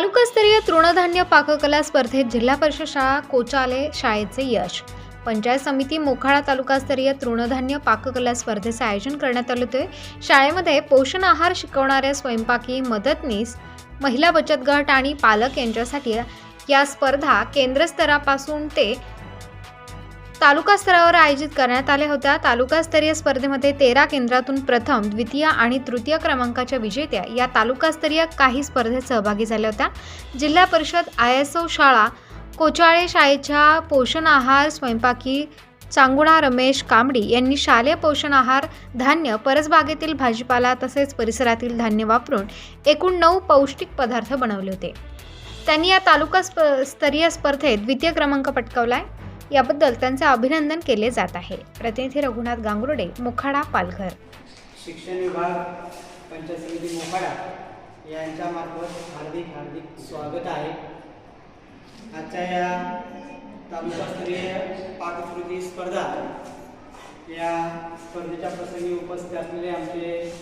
तालुकास्तरीय तृणधान्य पाककला स्पर्धेत जिल्हा परिषद शाळा कोचाले शाळेचे यश. पंचायत समिती मोखाळा तालुकास्तरीय तृणधान्य पाककला स्पर्धेचे आयोजन करण्यात आले होते. शाळेमध्ये पोषण आहार शिकवणाऱ्या स्वयंपाकी मदतनीस महिला बचत गट आणि पालक यांच्यासाठी या स्पर्धा केंद्रस्तरापासून ते तालुका स्तरावर आयोजित करण्यात आल्या होत्या. तालुकास्तरीय स्पर्धेमध्ये तेरा केंद्रातून प्रथम द्वितीय आणि तृतीय क्रमांकाच्या विजेत्या या तालुकास्तरीय काही स्पर्धेत सहभागी झाल्या होत्या. जिल्हा परिषद आय एस ओ शाळा कोचाळे शाळेच्या पोषण आहार स्वयंपाकी चांगुणा रमेश कांबडी यांनी शालेय पोषण आहार धान्य परसबागेतील भाजीपाला तसेच परिसरातील धान्य वापरून एकूण नऊ पौष्टिक पदार्थ बनवले होते. त्यांनी या तालुका स्प स्तरीय स्पर्धेत द्वितीय क्रमांक पटकावलाय. याबद्दल त्यांचे अभिनंदन केले जात आहे. प्रतिनिधी रघुनाथ गांगुर्डे मोखाडा पालघर. शिक्षण विभाग पंचायत समिती मोखाडा यांच्यामार्फत हार्दिक हार्दिक स्वागत आहे. आजच्या या तालुकास्तरीय पाककृती स्पर्धा या स्पर्धेच्या प्रसंगी उपस्थित असलेले आमचे